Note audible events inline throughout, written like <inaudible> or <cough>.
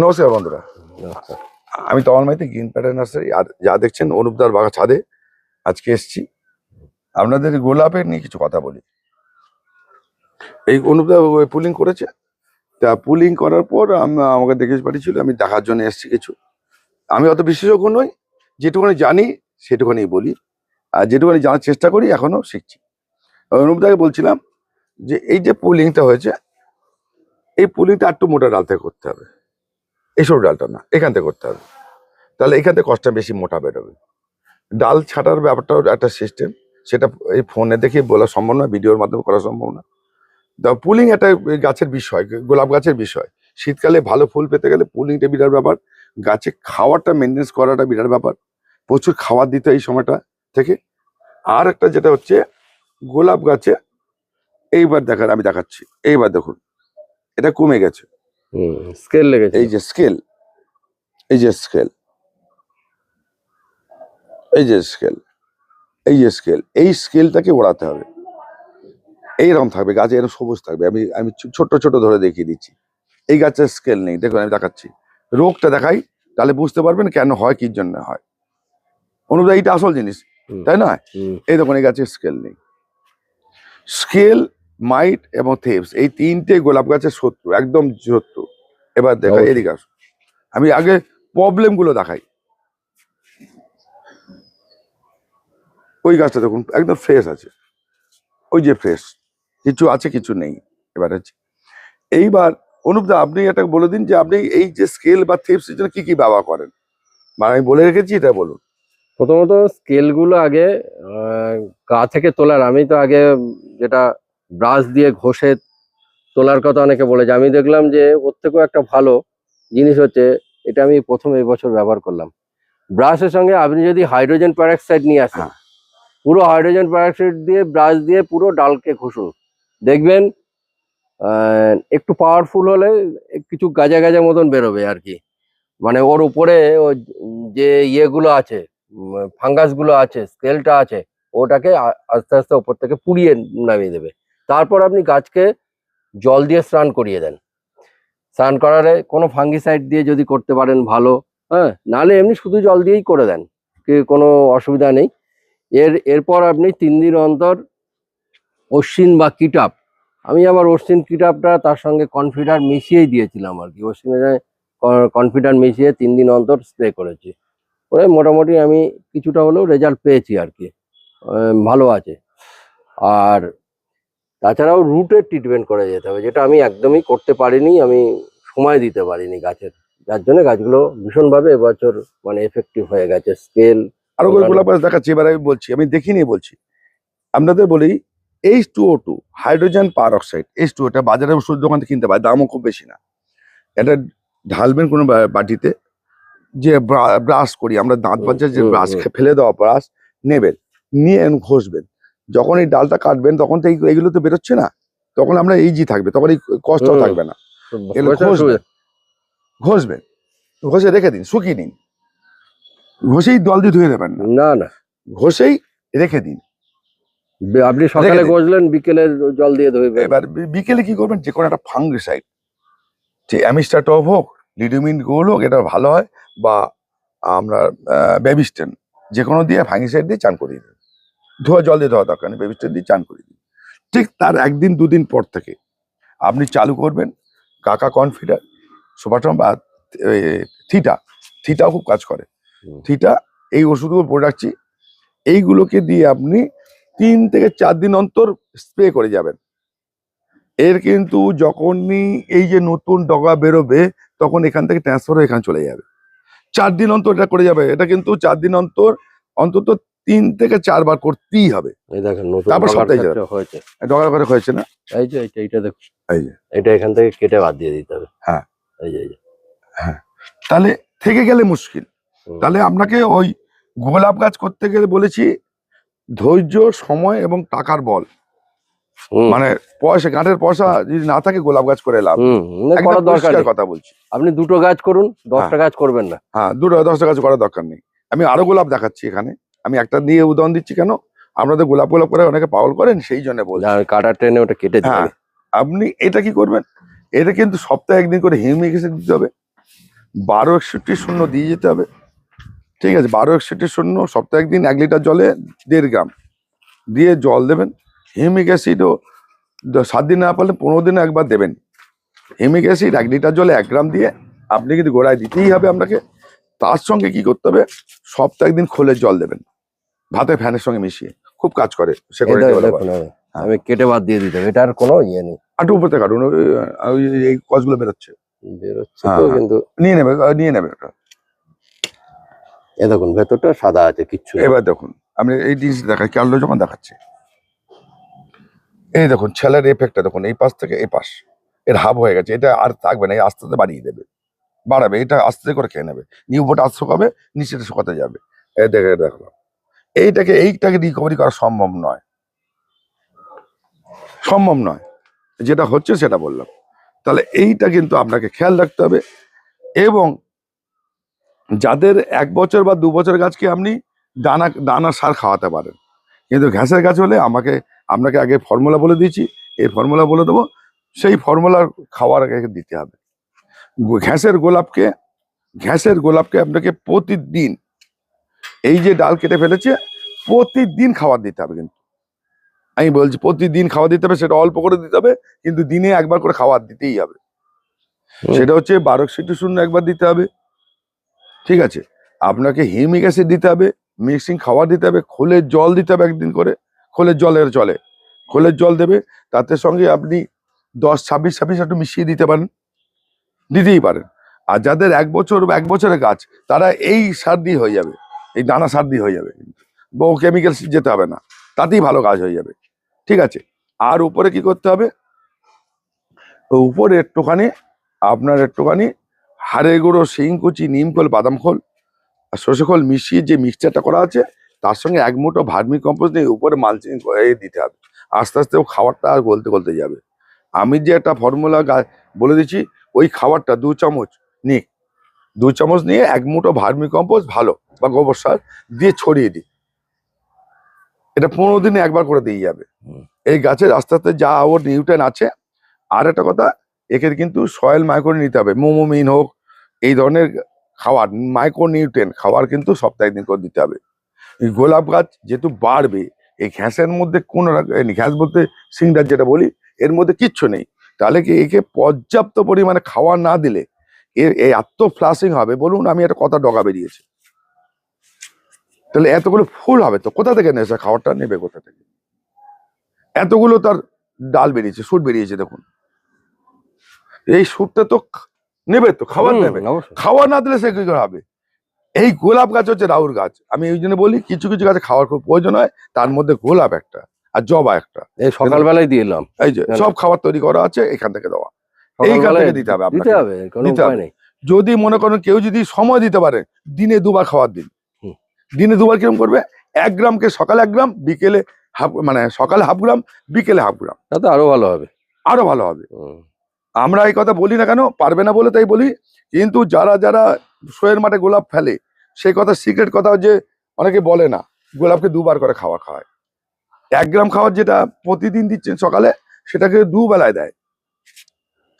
নমস্কার বন্ধুরা। আমি Tamal Maity, green pattern nursery. আর যা দেখছেন অনুপদার বাগা ছাদে, আজকে এসছি। আপনাদের গোলাপের নিয়ে কিছু কথা বলি। এই অনুপদা পুলিং করেছে। তা পুলিং করার পর আম- আমাকে দেখে পাঠিয়েছিল, আমি দেখার জন্য এসছি কিছু। আমি অত বিশেষজ্ঞ নই, যেটুকুনি জানি সেটুকুনি বলি। আর যেটুকুনি জানার চেষ্টা করি এখনও শিখছি। অনুপদাকে বলছিলাম যে, এই যে পুলিংটা হয়েছে, এই পুলিংটা একটু মোটা ডাল থেকে করতে হবে। এইসব ডালটা না, এখান থেকে করতে হবে। তাহলে এখান থেকে কষ্টটা বেশি মোটা বেরোবে। ডাল ছাটার ব্যাপারটাও একটা সিস্টেম সেটা এই ফোনে দেখে বলা সম্ভব না ভিডিওর মাধ্যমে করা সম্ভব না। তা পুলিং একটা গাছের বিষয়, গোলাপ গাছের বিষয়। শীতকালে ভালো ফুল পেতে গেলে পুলিংটা বিরাট ব্যাপার। গাছে খাওয়ারটা মেনটেন্স করাটা বিরাট ব্যাপার। প্রচুর খাবার দিতে এই সময়টা থেকে। আর একটা যেটা হচ্ছে, গোলাপ গাছে এইবার দেখার, আমি দেখাচ্ছি। এইবার দেখুন, এটা কমে গেছে। স্কেল লেগেছে। এই যে স্কেল এই যে স্কেল এই যে স্কেল এই যে স্কেল এই স্কেলটাকে ওড়াতে হবে। এইরকম থাকবে গাছে এরকম সবুজ থাকবে। আমি আমি ছোট ছোট ধরে দেখিয়ে দিচ্ছি। এই গাছের স্কেল নেই। দেখুন আমি দেখাচ্ছি। রোগটা দেখাই তাহলে বুঝতে পারবেন কেন হয় কি জন্য হয়। অনুযায়ী এইটা আসল জিনিস তাই না এই দেখুন এই গাছের স্কেল নেই। স্কেল মাইট এবং থেপস এই তিনটে গোলাপ গাছের শত্রু একদম শত্রু। এবার অবশ্যই। এদিকে আসুন। আমি আগে প্রবলেমগুলো দেখাই। ওই গাছটা দেখুন একদম ফ্রেশ আছে। ওই যে ফ্রেশ কিছু আছে কিছু নেই। এবার হচ্ছে এইবার অনুপদা আপনি এটা বলে দিন যে আপনি এই যে স্কেল বা থেপস এর জন্য কি কি ব্যবহার করেন? মানে আমি বলে রেখেছি এটা বলুন। প্রথমত স্কেলগুলো আগে গা থেকে তোলার আমি তো আগে যেটা ব্রাশ দিয়ে ঘষে তোলার কথা অনেকে বলেছে আমি দেখলাম যে ওর থেকেও একটা ভালো জিনিস হচ্ছে এটা আমি প্রথম এই বছর ব্যবহার করলাম। ব্রাশের সঙ্গে আপনি যদি হাইড্রোজেন প্যারাক্সাইড নিয়ে আসেন হ্যাঁ। পুরো হাইড্রোজেন প্যারক্সাইড দিয়ে ব্রাশ দিয়ে পুরো ডালকে ঘষুন। দেখবেন একটু পাওয়ারফুল হলে কিছু গাজা গাজা মতন বেরোবে আর কি। মানে ওর উপরে ও যে ইয়েগুলো আছে ফাঙ্গাসগুলো আছে স্কেলটা আছে ওটাকে আস্তে আস্তে ওপর থেকে পুড়িয়ে নামিয়ে দেবে। তারপর আপনি গাছকে জল দিয়ে স্নান করিয়ে দেন। স্নান করারে কোনো ফাঙ্গিসাইড দিয়ে যদি করতে পারেন ভালো হ্যাঁ নাহলে এমনি শুধু জল দিয়েই করে দেন, কি, কোনো অসুবিধা নেই। এর, এরপর আপনি তিন দিন অন্তর অশ্বিন বা কিটাপ, আমি আবার অশ্বিন কিটাপটা তার সঙ্গে কনফিডার মিশিয়েই দিয়েছিলাম আর কি অশ্বিনের কনফিডার মিশিয়ে তিন দিন অন্তর স্প্রে করেছি। করে মোটামুটি আমি কিছুটা হলেও রেজাল্ট পেয়েছি আর কি ভালো আছে। আর তাছাড়াও রুটের ট্রিটমেন্ট করা যেতে হবে যেটা আমি একদমই করতে পারিনি আমি সময় দিতে পারিনি গাছের। যার জন্য গাছগুলো ভীষণভাবে এবছর মানে এফেক্টিভ হয়ে গেছে স্কেল আরও গোলাপ গাছ দেখাচ্ছি এবার আমি বলছি আমি দেখিনি বলছি। আপনাদের বলি H two O two hydrogen peroxide H two এটা বাজারে ওষুধ দোকান থেকে কিনতে পারে দামও খুব বেশি না। এটা ঢালবেন কোনো বাটিতে যে ব্রাশ করি আমরা দাঁত বাজার যে ব্রাশ ফেলে দেওয়া ব্রাশ নেবেন নিয়ে ঘষবেন। যখন এই ডালটা কাটবেন তখন তো এই- এইগুলো তো বেরোচ্ছে না। তখন আমরা ইজি থাকবে তখন এই কষ্টও থাকবে না। ঘষবেন। ঘষে রেখে দিন শুকিয়ে নিন। ঘষেই জল দিয়ে ধুয়ে দেবেন না। না ঘষেই রেখে দিন। আপনি সকালে। গজলেন বিকেলে জল দিয়ে ধুইবেন এবার বিকেলে কি করবেন? যে কোনো একটা ফাঙ্গিসাইড যে অ্যামিস্টার টপ হোক লিডোমিন গোল হোক এটা ভালো হয় বা আমরা বেবিস্টেন যে কোনো দিয়ে ফাঙ্গিসাইড দিয়ে চান করিয়ে দিন। ধোয়া জল দিয়ে ধোয়া দরকার নেই বেবিস্টেন দিয়ে চান করে দিন। ঠিক তার একদিন দুদিন পর থেকে আপনি চালু করবেন কাকা কনফিডার সুপারটম বা থিটা থিটাও খুব কাজ করে। থিটা এই ওষুধগুলো পড়ে রাখছি এইগুলোকে দিয়ে আপনি তিন থেকে চার দিন অন্তর স্প্রে করে যাবেন। এর কিন্তু যখনই এই যে নতুন ডগা বেরোবে তখন এখান থেকে ট্রান্সফার হয়ে এখানে চলে যাবে। চার দিন অন্তর এটা করে যাবে এটা কিন্তু চার দিন অন্তর অন্তত তিন থেকে চারবার করতেই হবে। এই দেখেন তারপর সপ্তাহে হয়েছে। ডগা করে হয়েছে না? এই যে এইটা এইটা দেখুন। এই যে। এটা এখান থেকে কেটে বাদ দিয়ে দিতে হবে। হ্যাঁ। এই যে এই যে। তাহলে থেকে গেলে মুশকিল। তাহলে আপনাকে ওই গোলাপ গাছ করতে গেলে বলেছি ধৈর্য সময় এবং টাকার বল। মানে পয়সা গাঁটের পয়সা যদি না থাকে গোলাপ গাছ করে লাভ দরকার। কথা বলছি। আপনি দুটো গাছ করুন দশটা গাছ করবেন না। হ্যাঁ দুটো দশটা গাছ করার দরকার নেই। আমি আরও গোলাপ দেখাচ্ছি এখানে। আমি একটা দিয়ে উদাহরণ দিচ্ছি কেন? আপনাদের গোলাপ গোলাপ করে অনেকে পাগল করেন সেই জন্য বলছি। কাটার ট্রেনে ওটা কেটে হ্যাঁ আপনি এটা কি করবেন? এটা কিন্তু সপ্তাহে একদিন করে হিউমিক অ্যাসিড দিতে হবে। বারো একষট্টি শূন্য দিয়ে যেতে হবে। ঠিক আছে বারো একষট্টি শূন্য সপ্তাহে একদিন এক লিটার জলে দেড় গ্রাম। দিয়ে জল দেবেন। হিউমিক অ্যাসিডও সাত দিন না পারলে পনেরো দিনে একবার দেবেন। হিউমিক অ্যাসিড এক লিটার জলে এক গ্রাম দিয়ে আপনি কিন্তু গোড়ায় দিতেই হবে আপনাকে। তার সঙ্গে কি করতে হবে? সপ্তাহে একদিন খোলের জল দেবেন। ভাতে ফ্যানের সঙ্গে মিশিয়ে খুব কাজ করে সে করে। দেখুন আমি- কেটে বাদ দিয়ে দিতাম এটা আর কোনো ইয়ে নেই। আটু উপরে কাটুন ওই- ওই- এই কচগুলো বেরোচ্ছে। বেরোচ্ছে হ্যাঁ, হ্যাঁ। কিন্তু নিয়ে নেবে নিয়ে নেবে ওটা। এ দেখুন ভেতরটা সাদা আছে কিচ্ছু এবার দেখুন আমি এই জিনিস দেখাই কালো যখন দেখাচ্ছি। এই দেখুন ছেলের এফেক্টটা দেখুন এই পাশ থেকে এই পাশ। এর হাব হয়ে গেছে এটা আর থাকবে না এই আস্তে আস্তে বাড়িয়ে দেবে। বাড়াবে এটা আস্তে করে খেয়ে নেবে। নিউবোটা আস্তে শুকাবে নিচেটা শুকাতে যাবে। এই দেখে দেখলাম। এইটাকে এইটাকে রিকভারি করা সম্ভব নয়। সম্ভব নয়। যেটা হচ্ছে সেটা বললাম। তাহলে এইটা কিন্তু আপনাকে খেয়াল রাখতে হবে এবং যাদের এক বছর বা দু বছর গাছকে আপনি দানা দানা সার খাওয়াতে পারেন। কিন্তু ঘ্যাসের গাছ হলে আমাকে, আপনাকে আগে ফর্মুলা বলে দিয়েছি। এই ফর্মুলা বলে দেবো। সেই ফর্মুলার খাওয়ার আগে দিতে হবে। ঘ্যাসের গোলাপকে ঘ্যাসের গোলাপকে আপনাকে প্রতিদিন এই যে ডাল কেটে ফেলেছে প্রতিদিন খাবার দিতে হবে কিন্তু। আমি বলছি প্রতিদিন খাবার দিতে হবে সেটা অল্প করে দিতে হবে কিন্তু দিনে একবার করে খাবার দিতেই হবে। সেটা হচ্ছে বারো সিটি শূন্য একবার দিতে হবে। ঠিক আছে? আপনাকে হিউমিক অ্যাসিড দিতে হবে মিক্সিং খাবার দিতে হবে খোলের জল দিতে হবে একদিন করে খোলের জলের চলে খোলের জল দেবে তাতে সঙ্গে আপনি দশ ছাব্বিশ ছাব্বিশ একটু মিশিয়ে দিতে পারেন। দিতেই পারেন। আর যাদের এক বছর এক বছরের গাছ তারা এই সার দিয়ে হয়ে যাবে। এই দানা সার দিয়ে হয়ে যাবে। বহু কেমিক্যাল যেতে হবে না। তাতেই ভালো কাজ হয়ে যাবে। ঠিক আছে? আর উপরে কি করতে হবে? উপরে একটুখানি, আপনার একটুখানি হাড়ে গুঁড়ো শিংকুচি নিমখোল বাদাম খোল আর সর্ষে খোল মিশিয়ে যে মিক্সচারটা করা আছে, তার সঙ্গে এক মুঠো ভার্মি কম্পোস্ট নিয়ে উপরে মালচিং দিতে হবে। আস্তে আস্তে ও খাবারটা আর গলতে গলতে যাবে। আমি যে একটা ফর্মুলা বলে দিচ্ছি, ওই খাবারটা দু চামচ নিক। দু চামচ নিয়ে এক মুঠো ভার্মি কম্পোজ ভালো। বা গোবর সার দিয়ে ছড়িয়ে দিই। এটা পনেরো দিনে একবার করে দিয়ে যাবে। এই গাছের আস্তে আস্তে যা ওর নিউট্রেন আছে আর একটা কথা একে কিন্তু সয়েল মাইক্রো নিতে হবে। মোমোমিন হোক এই ধরনের খাওয়ার মাইক্রো নিউট্রেন খাওয়ার কিন্তু সপ্তাহে দিন করে দিতে হবে। এই গোলাপ গাছ যেহেতু বাড়বে এই ঘ্যাসের মধ্যে কোন ঘ্যাস বলতে সিংডার যেটা বলি এর মধ্যে কিচ্ছু নেই। তাহলে কি একে পর্যাপ্ত পরিমাণে খাওয়া না দিলে এর এই এত ফ্লাশিং হবে? বলুন আমি একটা কথা ডগা বেরিয়েছে। তাহলে এতগুলো ফুল হবে তো? কোথা থেকে নেছে খাবারটা নেবে কোথা থেকে? এতগুলো তার ডাল বেরিয়েছে সুট বেরিয়েছে দেখুন। এই সুটটা তো নেবে তো খাবার নেবে। খাওয়া না দিলে সে কি করে হবে এই গোলাপ গাছ হচ্ছে রাউর গাছ। আমি এই জন্য বলি কিছু কিছু গাছে খাওয়ার খুব প্রয়োজন হয় তার মধ্যে গোলাপ একটা আর জবা একটা। এই সকালবেলায় দিয়ে এলাম। এই যে সব খাবার তৈরি করা আছে এখান থেকে দেওয়া। এইখান থেকে দিতে হবে দিতে হবে যদি মনে করেন কেউ যদি সময় দিতে পারে দিনে দুবার খাওয়ার দিন। দিনে দুবার কিরম করবে? এক গ্রামকে সকালে এক গ্রাম বিকেলে হাফ মানে সকালে হাফ গ্রাম বিকেলে হাফ গ্রাম। তাতে আরও ভালো হবে। আরও ভালো হবে। আমরা এই কথা বলি না কেন? পারবে না বলে তাই বলি। কিন্তু যারা যারা শোয়ের মাঠে গোলাপ ফেলে সেই কথা সিক্রেট কথা যে অনেকে বলে না গোলাপকে দুবার করে খাওয়া খাওয়ায় এক গ্রাম খাওয়ার যেটা প্রতিদিন দিচ্ছেন সকালে সেটাকে দুবেলায় দেয়।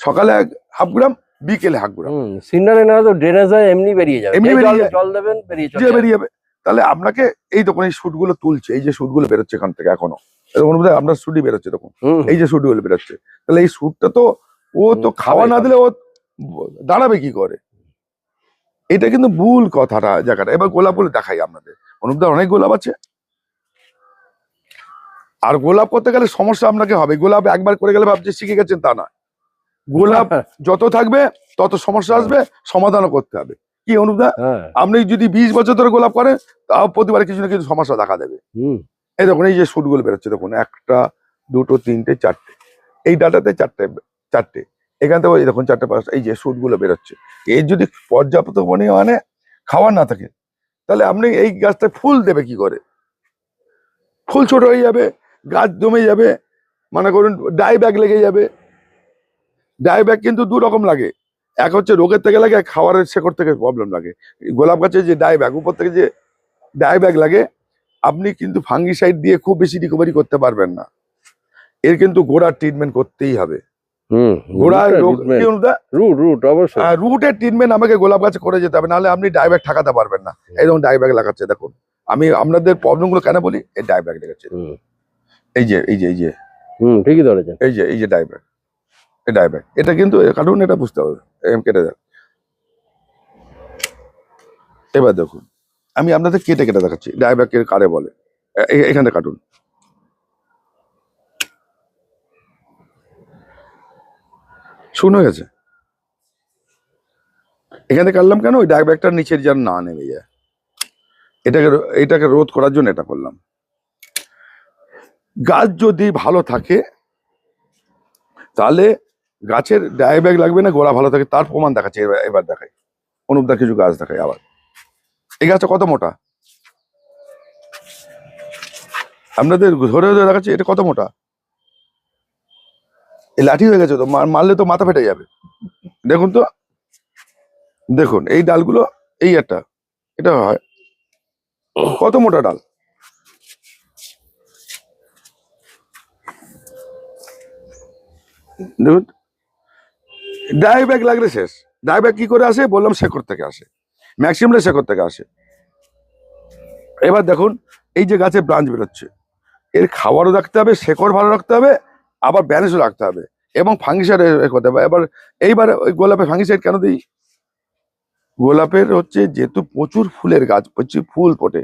সকালে এক হাফ গ্রাম বিকেলে হাফ গ্রাম। সিন্ডারে না তো ড্রেনেজ হয় এমনি বেরিয়ে যাবে। এমনি বেরিয়ে জল-। দেবেন বেরিয়ে যাবে। তাহলে আপনাকে এই দেখুন এই শুটগুলো তুলছে এই যে শুটগুলো বেরোচ্ছে এখান থেকে এখনও। এরকম বোধ আপনার শুটই বেরোচ্ছে হুম, এই যে শুটগুলো বেরোচ্ছে তাহলে এই শুটটা তো ও তো খাওয়া না দিলে ও দাঁড়াবে কি করে? এটা কিন্তু ভুল কথাটা জায়গাটা। এবার গোলাপ বলে দেখাই আপনাদের। অনুপদার অনেক গোলাপ আছে। আর গোলাপ করতে গেলে সমস্যা আপনাকে হবে। গোলাপ একবার করে গেলে ভাবছে শিখে গেছেন তা না গোলাপ <laughs> যত থাকবে তত সমস্যা আসবে সমাধানও করতে হবে। কি অনুপদা হ্যাঁ। আপনি যদি বিশ বছর ধরে গোলাপ করেন তাও প্রতিবার কিছু না কিছু সমস্যা দেখা দেবে। হুম। এই দেখুন এই যে শুটগুলো বেরোচ্ছে দেখুন একটা দুটো তিনটে চারটে। এই ডাটাতে চারটে চারটে। এখান থেকে ওই দেখুন চারটে পাঁচটা এই যে শুটগুলো বেরোচ্ছে। এর যদি পর্যাপ্ত পরিমাণে খাবার না থাকে তাহলে আপনি এই গাছটা ফুল দেবে কি করে? ফুল ছোট হয়ে যাবে গাছ জমে যাবে মনে করুন ডাই ব্যাগ লেগে যাবে। ডাই ব্যাগ কিন্তু দু রকম লাগে। এক হচ্ছে রোগের থেকে লাগে খাবারের শেকড় থেকে প্রবলেম লাগে। গোলাপ গাছে যে ডাই ব্যাগ উপর থেকে যে ডাই ব্যাগ লাগে আপনি কিন্তু ফাঙ্গিসাইড দিয়ে খুব বেশি রিকভারি করতে পারবেন না। এর কিন্তু গোড়ার ট্রিটমেন্ট করতেই হবে? রুট রুট অবশ্যই। রুটের ট্রিটমেন্ট আমাকে গোলাপ গাছে করে যেতে হবে নাহলে আপনি ঠাকাতে পারবেন না। লাগাচ্ছে দেখুন। আমি আপনাদের কেন বলি? এই লেগেছে এই যে এই যে এই যে। হুম ঠিকই ধরেছেন। এই যে এই যে ডাইব্যাগ ডাইব্যাগ এটা কিন্তু কার্টুন এটা বুঝতে হবে। এরকম কেটে দেন। এবার দেখুন, আমি আপনাদের কেটে কেটে দেখাচ্ছি। ডাইব্যাগ কারে বলে। এখানে কাটুন। শুনে গেছে? এখানে কাটলাম কেন? ওই ডাইব্যাগটার নিচের যেন না নেমে যায়। এটাকে এটাকে রোধ করার জন্য এটা করলাম। গাছ যদি ভালো থাকে, তাহলে গাছের ডায় ব্যাগ লাগবে না, গোড়া ভালো থাকে, তার প্রমাণ দেখাচ্ছে, এবার দেখাই অনুপদা কিছু গাছ দেখাই আবার। এই গাছটা কত মোটা? আপনাদের ধরে ধরে দেখাচ্ছি, এটা কত মোটা? এই লাঠি হয়ে গেছে তো মার- মারলে তো মাথা ফেটে যাবে। দেখুন তো। দেখুন, এই ডালগুলো, এই একটা, এটা হয়। কত মোটা ডাল? দেখুন। ডাই ব্যাগ লাগলে শেষ। ডাই ব্যাগ কি করে আসে? বললাম শেকড় থেকে আসে। ম্যাক্সিমামটা শেখর থেকে আসে। এবার দেখুন, এই যে গাছে ব্রাঞ্চ বেরোচ্ছে। এর খাবারও রাখতে হবে, শেকড় ভালো রাখতে হবে, আবার ব্যালেন্সও রাখতে হবে এবং ফাঙ্গিসাইড করতে হবে। এবার, এইবার ওই গোলাপে ফাঙ্গিসাইড কেন দিই? গোলাপের হচ্ছে যেহেতু প্রচুর ফুলের গাছ, প্রচুর ফুল ফোটে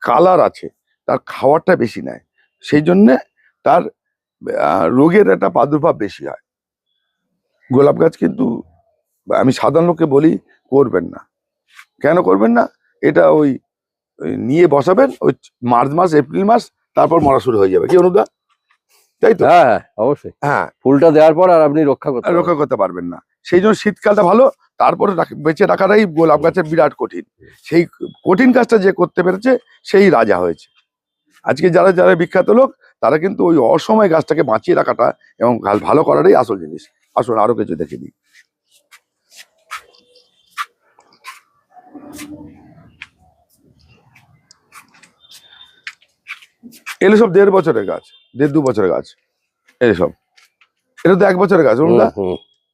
কালার আছে, তার খাওয়ারটা বেশি নেয়। সেই জন্যে তার রোগের একটা প্রাদুর্ভাব বেশি হয়। গোলাপ গাছ কিন্তু আমি সাধারণ লোককে বলি করবেন না। কেন করবেন না? এটা ওই নিয়ে বসাবেন ওই মার্চ মাস এপ্রিল মাস তারপর মরা শুরু হয়ে যাবে। কি অনুদা তাই তো? হ্যাঁ অবশ্যই। হ্যাঁ। ফুলটা দেওয়ার পর আর আপনি রক্ষা করতে রক্ষা করতে পারবেন না। সেই জন্য শীতকালটা ভালো তারপরে বেঁচে রাখাটাই গোলাপ গাছের বিরাট কঠিন। সেই কঠিন কাজটা যে করতে পেরেছে সেই রাজা হয়েছে। আজকে যারা যারা বিখ্যাত লোক তারা কিন্তু ওই অসময় গাছটাকে বাঁচিয়ে রাখাটা এবং ভাল- ভালো করাটাই আসল জিনিস। আসুন আরও কিছু দেখে দিই এগুলো সব দেড় বছরের গাছ দেড় দু বছরের গাছ এইসব এটা তো এক বছরের গাছ না।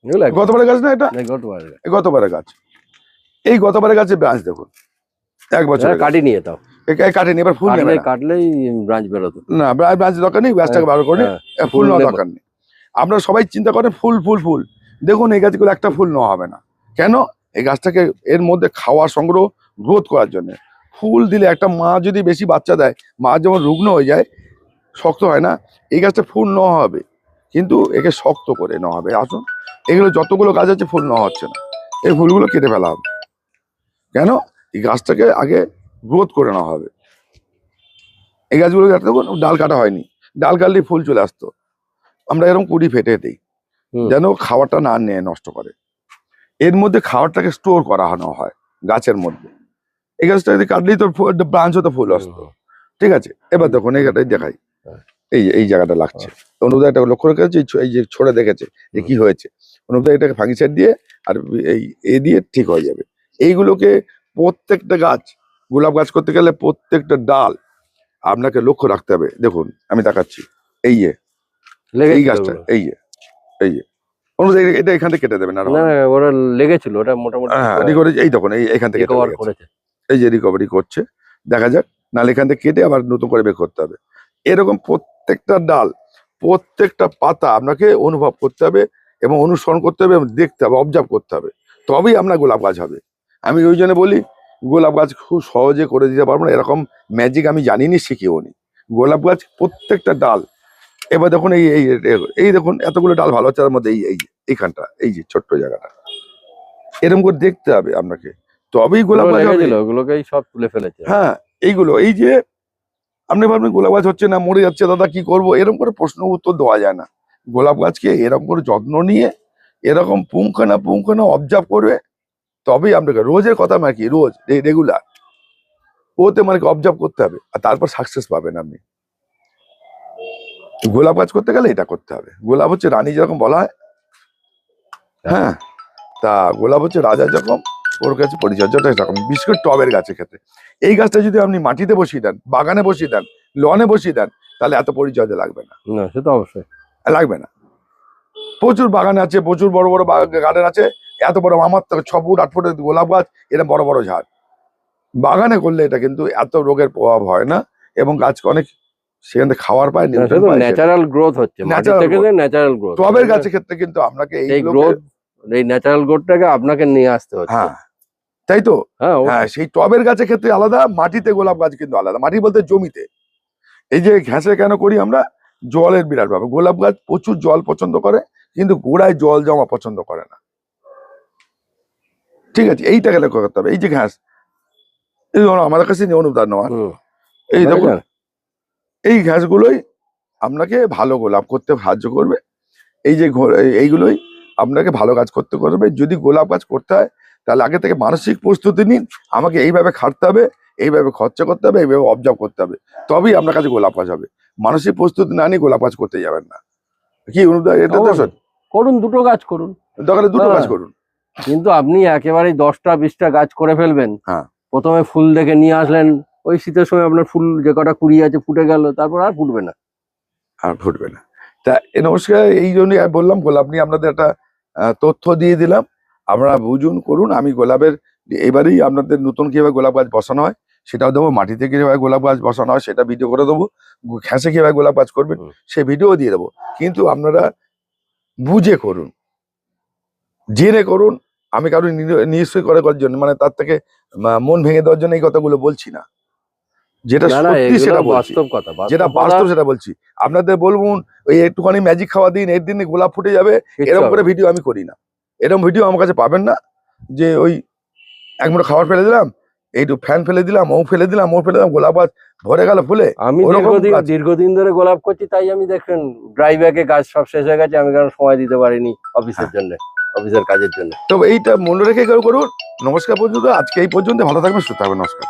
এগুলো গতবারের গাছ না এটা? গতবারের গাছ। এই গতবারের গাছে। ব্রাঞ্চ দেখুন এক বছর হ্যাঁ, কাটি নিয়ে তাও কাটেনি এবার ফুল কাটলে কাটলেই ব্রাঞ্চ বেরোতো। না ব্রাঞ্চ দরকার নেই গাছটাকে বার করে হ্যাঁ, ফুল ফুল নেওয়া দরকার নেই। আপনারা সবাই চিন্তা করেন ফুল ফুল ফুল। দেখুন, এই গাছগুলো একটা ফুল নেওয়া হবে না। কেন? এই গাছটাকে এর মধ্যে খাওয়া সংগ্রহ গ্রোথ করার জন্য। ফুল দিলে একটা মা যদি বেশি বাচ্চা দেয়, মা যেমন রুগ্ন হয়ে যায়, শক্ত হয় না, এই গাছটা ফুল নেওয়া হবে। কিন্তু একে শক্ত করে নেওয়া হবে। আসুন, এগুলো যতগুলো গাছ আছে, ফুল নেওয়া হচ্ছে না। এই ফুলগুলো কেটে ফেলা হবে। কেন? এই গাছটাকে আগে গ্রোথ করে নেওয়া হবে। এই গাছগুলো দেখুন, ডাল কাটা হয়নি। ডাল কাটলে ফুল চলে আসতো। আমরা এরকম কুড়ি ফেটে দিই। যেন খাবারটা না নিয়ে নষ্ট করে। এর মধ্যে খাবারটাকে স্টোর করানো হয় গাছের মধ্যে। এই গাছটা যদি কাটলেই তোর ব্রাঞ্চ হতো ফুল আসতো। ঠিক আছে? এবার দেখুন এই গাছটাই দেখাই। হ্যাঁ। এই যে এই জায়গাটা লাগছে। অনুদা এটা লক্ষ্য রেখেছে এই এই যে ছড়ে দেখেছে যে কি হয়েছে। অনুদা এটাকে ফাঙ্গিসাইড দিয়ে আর এই এ দিয়ে ঠিক হয়ে যাবে। এইগুলোকে প্রত্যেকটা গাছ গোলাপ গাছ করতে গেলে প্রত্যেকটা ডাল আপনাকে লক্ষ্য রাখতে হবে। দেখুন আমি দেখাচ্ছি। এই এই গাছটা এই যে এই যে। অনুদা এটা- এখান থেকে কেটে দেবেন আর। না ওরা লেগেছিল ওটা মোটামুটি হ্যাঁ এই দেখুন এই এখান থেকে এই যে রিকভারি করছে দেখা যাক নাহলে এখান থেকে কেটে আবার নতুন করে বের করতে হবে। এরকম প্রত্যেকটা ডাল প্রত্যেকটা পাতা আপনাকে অনুভব করতে হবে এবং অনুসরণ করতে হবে এবং দেখতে হবে অবজার্ভ করতে হবে। তবেই আপনার গোলাপ গাছ হবে। আমি ওই জন্য বলি গোলাপ গাছ খুব সহজে করে দিতে পারব না। এরকম ম্যাজিক আমি জানিনি শিখিও নি গোলাপ গাছ প্রত্যেকটা ডাল এবার দেখুন এই এই এই- দেখুন এতগুলো ডাল ভালো হচ্ছে তার মধ্যে এই এই এইখানটা এই যে ছোট্ট জায়গাটা। এরকম করে দেখতে হবে আপনাকে। তবেই গোলাপ গাছ ওগুলোকেই সব তুলে ফেলেছে। হ্যাঁ এইগুলো এই যে আপনি ভাববেন গোলাপ গাছ হচ্ছে না মরে যাচ্ছে দাদা কি করব? এরকম করে প্রশ্ন উত্তর দেওয়া যায় না। গোলাপ গাছকে এরকম করে যত্ন নিয়ে এরকম পুঙ্খানা পুঙ্খানা অবজার্ভ করবে তবেই আপনাকে রোজের কথা মানে কি? রোজ রেগুলার ওতে মানে অবজার্ভ করতে হবে। আর তারপর সাকসেস পাবেন আপনি। গোলাপ গাছ করতে গেলে এটা করতে হবে। গোলাপ হচ্ছে রানী যেরকম বলা হয়। হ্যাঁ। তা গোলাপ হচ্ছে রাজা যেরকম ওর কাছে পরিচর্যাটা এরকম বিশেষ করে টবের গাছের ক্ষেত্রে। এই গাছটা যদি আপনি মাটিতে বসিয়ে দেন বাগানে বসিয়ে দেন লনে বসিয়ে দেন তাহলে এত পরিচর্যা লাগবে না। না সে তো অবশ্যই। লাগবে না। প্রচুর বাগান আছে প্রচুর বড় বড় গার্ডেন আছে এত বড় আমার তো ছ ফুট আট ফুটের গোলাপ গাছ এরা বড় বড় ঝাড়। বাগানে করলে এটা কিন্তু এত রোগের প্রভাব হয় না এবং গাছ অনেক সেখান থেকে খাওয়ার পায় ন্যাচারাল গ্রোথ হচ্ছে মাটি থেকে ন্যাচারাল গ্রোথ টবের গাছের ক্ষেত্রে কিন্তু আপনাকে এই গ্রোথ এই ন্যাচারাল গ্রোথটাকে আপনাকে নিয়ে আসতে হচ্ছে। হ্যাঁ তাই তো? হ্যাঁ হ্যাঁ সেই টবের গাছের ক্ষেত্রে আলাদা মাটিতে গোলাপ গাছ কিন্তু আলাদা। মাটি বলতে জমিতে। এই যে ঘ্যাসে কেন করি আমরা? জলের বিরাট ব্যাপার। গোলাপ গাছ প্রচুর জল পছন্দ করে কিন্তু গোড়ায় জল জমা পছন্দ করে না। ঠিক আছে এইটাকে লক্ষ্য করতে হবে। এই যে ঘাস এই ধরো আমাদের কাছে নিয়ে অনুদান নেওয়া। এই দেখুন? এই ঘাসগুলোই আপনাকে ভালো গোলাপ করতে সাহায্য করবে। এই যে এইগুলোই আপনাকে ভালো কাজ করতে করবে। যদি গোলাপ গাছ করতে হয় তাহলে আগে থেকে মানসিক প্রস্তুতি নিন। আমাকে এইভাবে খাটতে হবে এইভাবে খরচা করতে হবে এইভাবে অবজার্ভ করতে হবে। তবেই আপনার কাছে গোলাপ গাছ হবে। মানসিক প্রস্তুতি না নিয়ে গোলাপ গাছ করতে যাবেন না। কি এটা করুন। দুটো গাছ করুন। দরকারে দুটো গাছ করুন। কিন্তু আপনি একেবারেই দশটা বিশটা গাছ করে ফেলবেন। হ্যাঁ। প্রথমে ফুল দেখে নিয়ে আসলেন ওই শীতের সময় আপনার ফুল যে কটা কুড়ি আছে ফুটে গেল তারপর আর ফুটবে না। আর ফুটবে না। তা এ নমস্কার এই জন্যই আমি বললাম গোলাপ নিয়ে আপনাদের একটা তথ্য দিয়ে দিলাম। আপনারা বুঝুন করুন। আমি গোলাপের এবারেই আপনাদের নতুন কীভাবে গোলাপ গাছ বসানো হয় সেটাও দেবো। মাটিতে কীভাবে গোলাপ গাছ বসানো হয় সেটা ভিডিও করে দেবো। ঘ্যাসে কীভাবে গোলাপ গাছ করবেন সে ভিডিও দিয়ে দেবো। কিন্তু আপনারা বুঝে করুন। জেনে করুন। আমি কারও নিশ্চয় করে করার জন্য মানে তার থেকে মন ভেঙে দেওয়ার জন্য এই কথাগুলো বলছি না। যেটা সত্যি সেটা বলছি। যেটা বাস্তব সেটা বলছি। আপনাদের বলবুন ওই একটুখানি ম্যাজিক খাওয়া দিন এর দিনে গোলাপ ফুটে যাবে এরকম করে ভিডিও আমি করি না। এরকম ভিডিও আমার কাছে পাবেন না যে ওই এক মুঠো খাবার ফেলে দিলাম এইটু ফ্যান ফেলে দিলাম ও ফেলে দিলাম ও ফেলে দিলাম গোলাপ গাছ ভরে গেল ফুলে। আমি দীর্ঘদিন দীর্ঘদিন ধরে গোলাপ করছি তাই আমি দেখেন ড্রাই ব্যাগে গাছ সব শেষ হয়ে গেছে আমি কারণ সময় দিতে পারিনি অফিসের জন্য অফিসের কাজের জন্য। তো এইটা মনে রেখে করুন। নমস্কার পর্যন্ত আজকে এই পর্যন্ত ভালো থাকবেন সুস্থ থাকবেন নমস্কার।